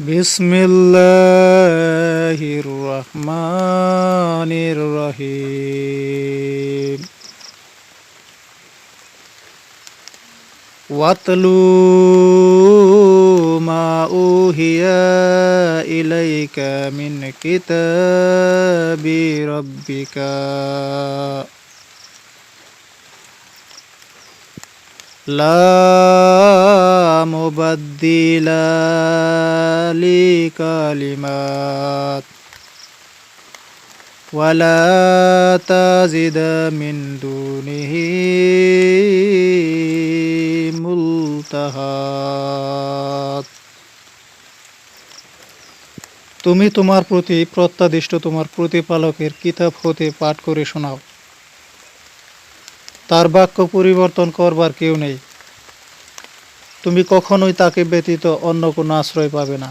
بسم الله الرحمن الرحيم. واتلو ما أوهي إليك من كتاب ربك. لا مبدل لكلمات ولا تزد من دونه ملتحات তুমি তোমার প্রতি প্রত্যাদিষ্ট তোমার প্রতিপালকের কিতাব হতে পাঠ করে শোনাও তার বাক্য পরিবর্তন করবার কেউ নেই তুমি কখনোই তাকে ব্যতীত অন্য কোনো আশ্রয় পাবে না।